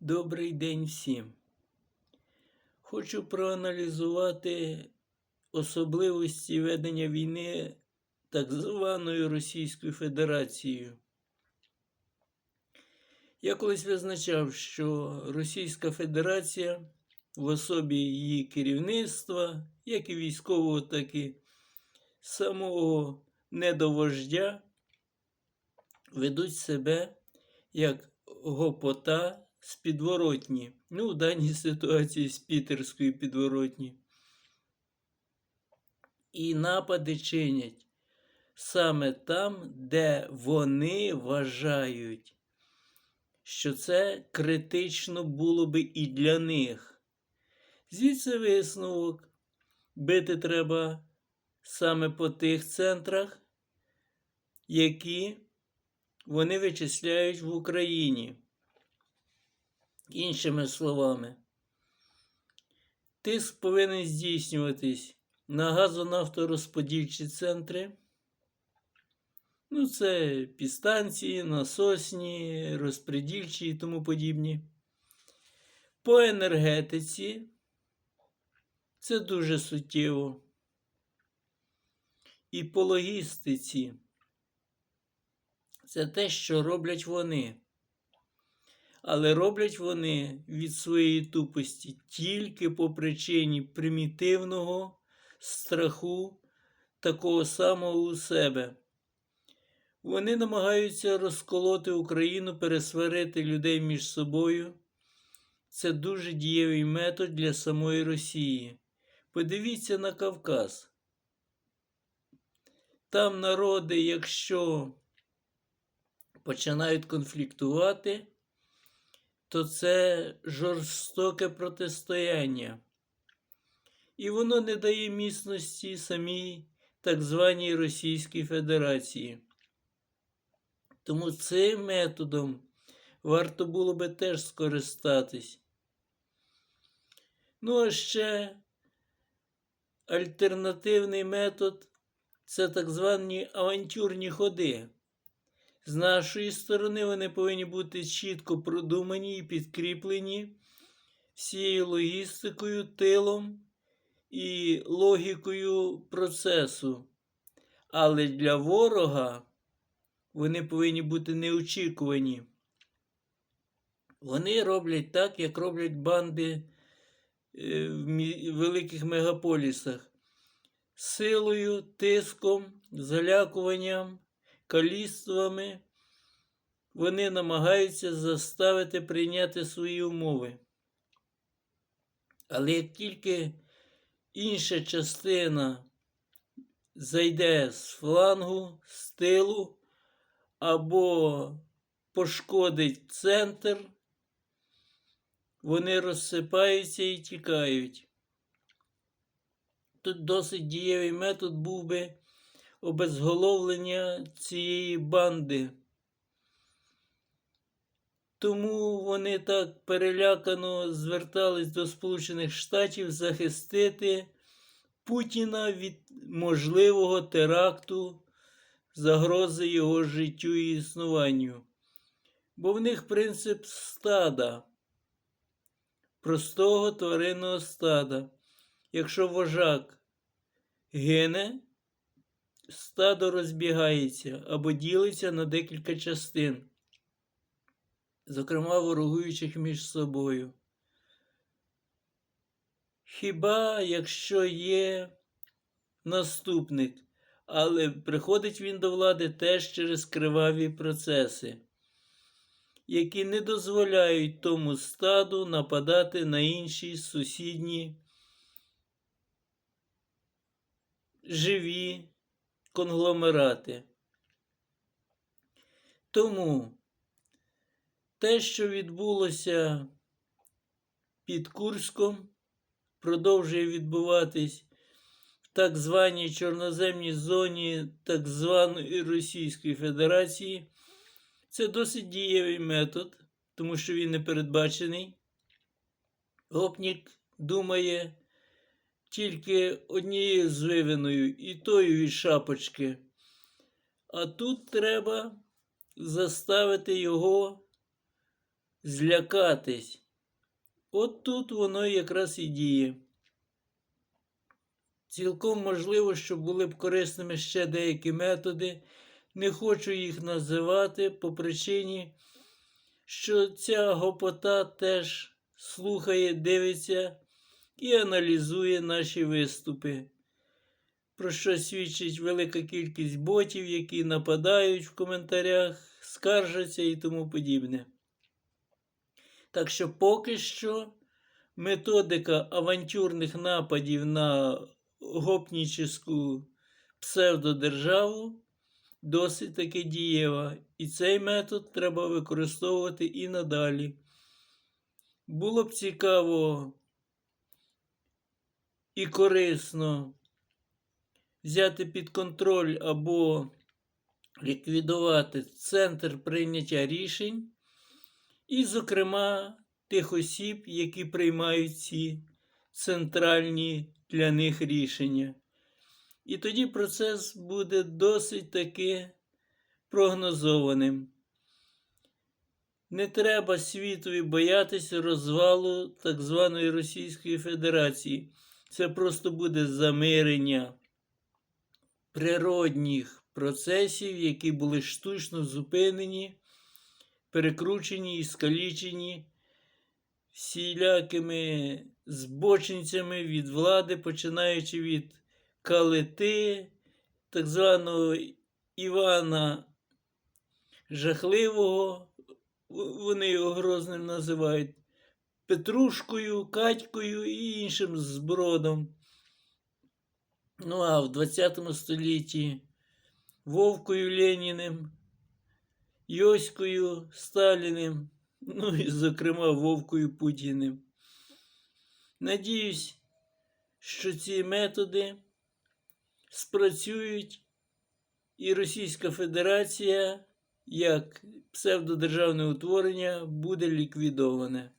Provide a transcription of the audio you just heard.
Добрий день всім. Хочу проаналізувати особливості ведення війни так званою Російською Федерацією. Я колись визначав, що Російська Федерація в особі її керівництва, як і військового, так і самого недовождя, ведуть себе як гопота з підворотні. Ну, в даній ситуації з Пітерської підворотні. І напади чинять саме там, де вони вважають, що це критично було би і для них. Звідси висновок. Бити треба саме по тих центрах, які вони вичисляють в Україні. Іншими словами, тиск повинен здійснюватись на газонафторозподільчі центри. Ну, це підстанції, насосні, розпредільчі і тому подібні. По енергетиці це дуже суттєво. І по логістиці це те, що роблять вони. Але роблять вони від своєї тупості тільки по причині примітивного страху такого самого у себе. Вони намагаються розколоти Україну, пересварити людей між собою. Це дуже дієвий метод для самої Росії. Подивіться на Кавказ. Там народи, якщо починають конфліктувати, то це жорстоке протистояння. І воно не дає міцності самій так званій Російській Федерації. Тому цим методом варто було би теж скористатись. Ну, а ще альтернативний метод це так звані авантюрні ходи. З нашої сторони вони повинні бути чітко продумані і підкріплені всією логістикою, тилом і логікою процесу. Але для ворога вони повинні бути неочікувані. Вони роблять так, як роблять банди е, в великих мегаполісах. Силою, тиском, залякуванням каліцтвами вони намагаються заставити прийняти свої умови. Але як тільки інша частина зайде з флангу, з тилу або пошкодить центр, вони розсипаються і тікають. Тут досить дієвий метод був би обезголовлення цієї банди. Тому вони так перелякано звертались до Сполучених Штатів захистити Путіна від можливого теракту, загрози його життю і існуванню. Бо в них принцип стада, простого тваринного стада. Якщо вожак гине, стадо розбігається або ділиться на декілька частин, зокрема ворогуючих між собою. Хіба якщо є наступник, але приходить він до влади теж через криваві процеси, які не дозволяють тому стаду нападати на інші сусідні живі конгломерати. Тому те, що відбулося під Курском, продовжує відбуватись в так званій чорноземній зоні так званої Російської Федерації. Це досить дієвий метод, тому що він не передбачений. Гопнік думає тільки однією звивиною і тою від шапочки. А тут треба заставити його злякатись. От тут воно якраз і діє. Цілком можливо, що були б корисними ще деякі методи. Не хочу їх називати по причині, що ця гопота теж слухає, дивиться і аналізує наші виступи, про що свідчить велика кількість ботів, які нападають в коментарях, скаржаться і тому подібне. Так що поки що методика авантюрних нападів на гопніческу псевдодержаву досить таки дієва, і цей метод треба використовувати і надалі. Було б цікаво і корисно взяти під контроль або ліквідувати центр прийняття рішень, і, зокрема, тих осіб, які приймають ці центральні для них рішення. І тоді процес буде досить таки прогнозованим. Не треба світові боятися розвалу так званої Російської Федерації. Це просто буде замирення природних процесів, які були штучно зупинені, перекручені і скалічені всілякими збочинцями від влади, починаючи від калити, так званого Івана Жахливого, вони його грозним називають, Петрушкою, Катькою і іншим збродом. Ну а в 20 столітті Вовкою Леніним, Йоською Сталіним, ну і, зокрема, Вовкою Путіним. Надіюсь, що ці методи спрацюють, і Російська Федерація як псевдодержавне утворення буде ліквідоване.